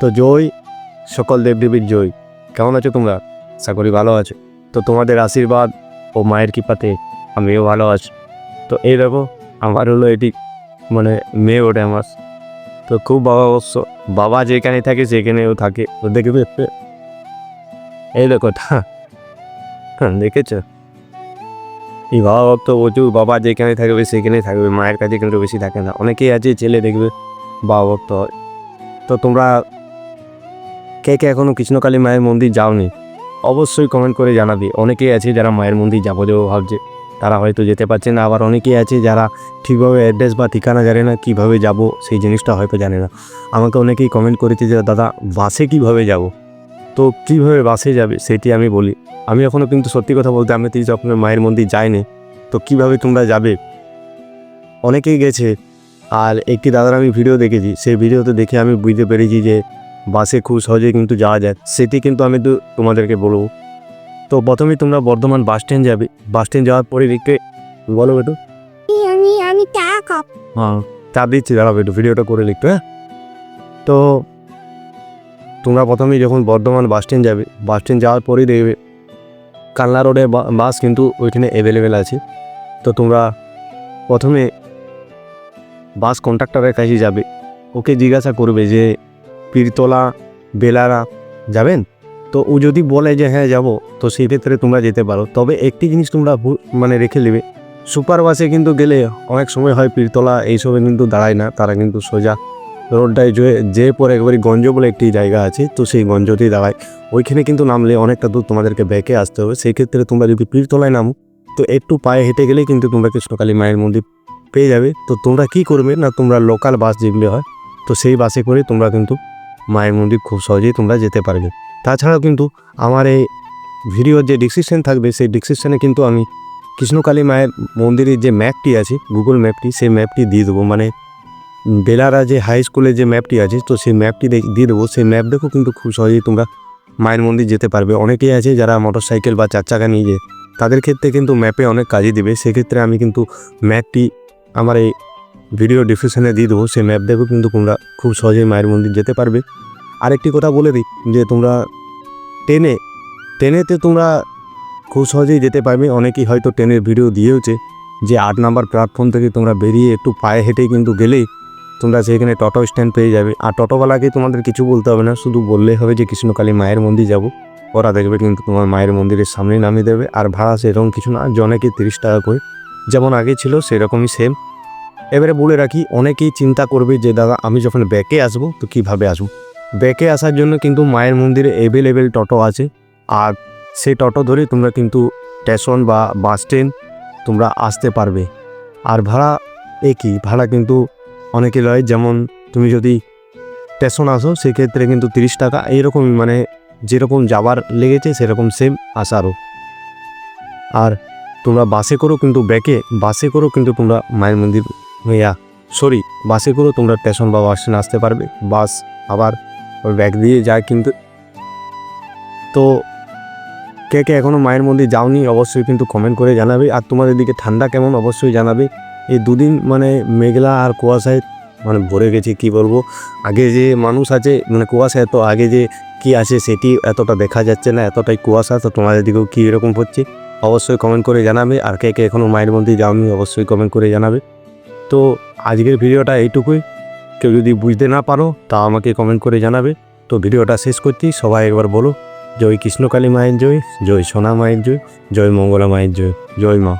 তো জয়, সকল দেবদেবীর জয়। কেমন আছো তোমরা? আশা ভালো আছো। তো তোমাদের আশীর্বাদ ও মায়ের কৃপাতে আমিও ভালো আছি। তো এই দেখো, আমার হলো এটি মানে মেয়ে ওঠে আমার। তো খুব বাবা অবশ্য, বাবা যেখানে থাকে সেখানেও থাকে। তো দেখবে এই দেখো হ্যাঁ দেখেছ? এই বাবা ভক্ত প্রচুর, বাবা যেখানে থাকবে সেখানেই থাকবে, মায়ের কাছে কিন্তু বেশি থাকে না। অনেকেই আছে, ছেলে দেখবে, বাবা ভক্ত হয়। তো তোমরা কে কে এখনও কৃষ্ণকালী মায়ের মন্দির যাওনি, অবশ্যই কমেন্ট করে জানাবি। অনেকেই আছে যারা মায়ের মন্দির যাব যাব ভাবছে, তারা হয়তো যেতে পারছে না। আবার অনেকেই আছে যারা ঠিকভাবে অ্যাড্রেস বা ঠিকানা জানে না, কীভাবে যাব সেই জিনিসটা হয়তো জানে না। আমাকে অনেকেই কমেন্ট করেছে যে, দাদা, বাসে কীভাবে যাব? তো কীভাবে বাসে যাবে সেটি আমি বলি। আমি এখনও কিন্তু সত্যি কথা বলতে আমি তো যখন মায়ের মন্দির যাইনি। তো কীভাবে তোমরা যাবে? অনেকেই গেছে। আর একটি দাদার আমি ভিডিও দেখেছি। সেই ভিডিওতে দেখে আমি বুঝতে পেরেছি যে বাসে খুব সহজেই কিন্তু যাওয়া যায়। সেটি কিন্তু আমি তো তোমাদেরকে বলব। তো প্রথমেই তোমরা বর্ধমান বাস স্ট্যান্ড যাবে। বাস স্ট্যান্ড যাওয়ার পরে দেখতে বলো একটু আমি আমি চা খাব। হ্যাঁ চাপ দিচ্ছি দাঁড়াবো একটু ভিডিওটা করে লিখতে হ্যাঁ? তো তোমরা প্রথমেই যখন বর্ধমান বাস স্ট্যান্ড যাবে বাস স্ট্যান্ড যাওয়ার পরেই দেখবে কালনা রোডে বাস কিন্তু ওইখানে অ্যাভেলেবেল আছে। তো তোমরা প্রথমে বাস কন্ট্রাক্টরের কাছে যাবে। ওকে জিজ্ঞাসা করবে যে পীরতলা, বেলারা যাবেন? তো ও যদি বলে যে হ্যাঁ যাব, তো সেই ক্ষেত্রে তোমরা যেতে পারো। তবে একটি জিনিস তোমরা মানে রেখে নেবে সুপার বাসে কিন্তু গেলে অনেক সময় হয় পীরতলা, এইসবে কিন্তু দাঁড়ায় না। তারা কিন্তু সোজা রোডটায় যে যে পরে একবারই গঞ্জ বলে একটি জায়গা আছে, তো সেই গঞ্জতেই দাঁড়ায়। ওইখানে কিন্তু নামলে অনেকটা দূর তোমাদেরকে ব্যাকে আসতে হবে। সেই ক্ষেত্রে তোমরা যদি পীরতলায় নামো, তো একটু পায়ে হেঁটে গেলেই কিন্তু তোমরা কৃষ্ণকালী মায়ের মন্দির পেয়ে যাবে। তো তোমরা কি করবে না তোমরা লোকাল বাস যেগুলো হয়, তো সেই বাসে করে তোমরা কিন্তু মায়ের মন্দির খুব সহজেই তোমরা যেতে পারবে। তাছাড়াও কিন্তু আমার এই ভিডিওর যে ডিসক্রিপশন থাকবে, সেই ডিসক্রিপশানে কিন্তু আমি কৃষ্ণকালী মায়ের মন্দিরের যে ম্যাপটি আছে গুগল ম্যাপটি সেই ম্যাপটি দিয়ে দেবো। মানে বেলারা যে হাই স্কুলের যে ম্যাপটি আছে, তো সেই ম্যাপটি দিয়ে দেবো। সেই ম্যাপ দেখো কিন্তু খুব সহজেই তোমরা মায়ের মন্দির যেতে পারবে। অনেকেই আছে যারা মোটর সাইকেল বা চার চাকা নিয়ে যায়, তাদের ক্ষেত্রে কিন্তু ম্যাপে অনেক কাজে দিবে। সেক্ষেত্রে আমি কিন্তু ম্যাপটি আমার এই ভিডিও ডিসক্রিপশানে দিয়ে দেবো, সেই ম্যাপ দেখো কিন্তু তোমরা খুব সহজেই মায়ের মন্দির যেতে পারবে। আরেকটি কথা বলে দিই, যে তোমরা ট্রেনে, ট্রেনেতে তোমরা খুব সহজেই যেতে পারবে। অনেকেই হয়তো ট্রেনের ভিডিও দিয়েওছে যে আট নাম্বার প্ল্যাটফর্ম থেকে তোমরা বেরিয়ে একটু পায়ে হেঁটে কিন্তু গেলেই তোমরা সেখানে টোটো স্ট্যান্ড পেয়ে যাবে। আর টোটোওয়ালাকে তোমাদের কিছু বলতে হবে না, শুধু বললেই হবে যে কৃষ্ণকালী মায়ের মন্দির যাব। ওরা দেখবে কিন্তু তোমার মায়ের মন্দিরের সামনেই নামিয়ে দেবে। আর ভাড়া সেরকম কিছু না, জনেকে তিরিশ টাকা করে। যেমন আগে ছিল সেরকমই সেম এবারে বলে রাখি, অনেকেই চিন্তা করবে যে, দাদা, আমি যখন ব্যাকে আসব, তো কীভাবে আসব? ব্যাকে আসার জন্য কিন্তু মায়ের মন্দিরে অ্যাভেলেবেল টোটো আছে। আর সেই টোটো ধরে তোমরা কিন্তু স্টেশন বা বাস স্ট্যান্ড তোমরা আসতে পারবে। আর ভাড়া একই, ভাড়া কিন্তু অনেকে লয়। যেমন তুমি যদি স্টেশন আসো, সেক্ষেত্রে কিন্তু তিরিশ টাকা। এইরকম মানে যেরকম যাবার লেগেছে, সেরকম সেম আসারও। আর তোমরা বাসে করো কিন্তু ব্যাকে বাসে করো কিন্তু তোমরা মায়ের মন্দির ইয়া সরি বাসে করো তোমরা স্টেশন বা স্ট্যান্ড আসতে পারবে। বাস আবার ওই ব্যাগ দিয়ে যায় কিন্তু তো কে কে এখনও মায়ের মন্দির যাওনি অবশ্যই কিন্তু কমেন্ট করে জানাবে। আর তোমাদের দিকে ঠান্ডা কেমন অবশ্যই জানাবে। এই দুদিন মানে মেঘলা আর কুয়াশায় মানে ভরে গেছে, কি বলব? আগে যে মানুষ আছে মানে কুয়াশা এত আগে যে কি আছে সেটি এতটা দেখা যাচ্ছে না, এতটাই কুয়াশা। তো তোমাদের দিকেও কী এরকম হচ্ছে? অবশ্যই কমেন্ট করে জানাবে। আর কে কে এখনও মায়ের মন্দির যাওনি অবশ্যই কমেন্ট করে জানাবে। তো আজকের ভিডিওটা এইটুকুই। কেউ যদি বুঝতে না পারো, তা আমাকে কমেন্ট করে জানাবে। তো ভিডিওটা শেষ করছি। সবাই একবার বলো, জয় কৃষ্ণকালী মায়ের জয় জয় সোনা মায়ের জয় জয় মঙ্গলা মায়ের জয় জয় মা।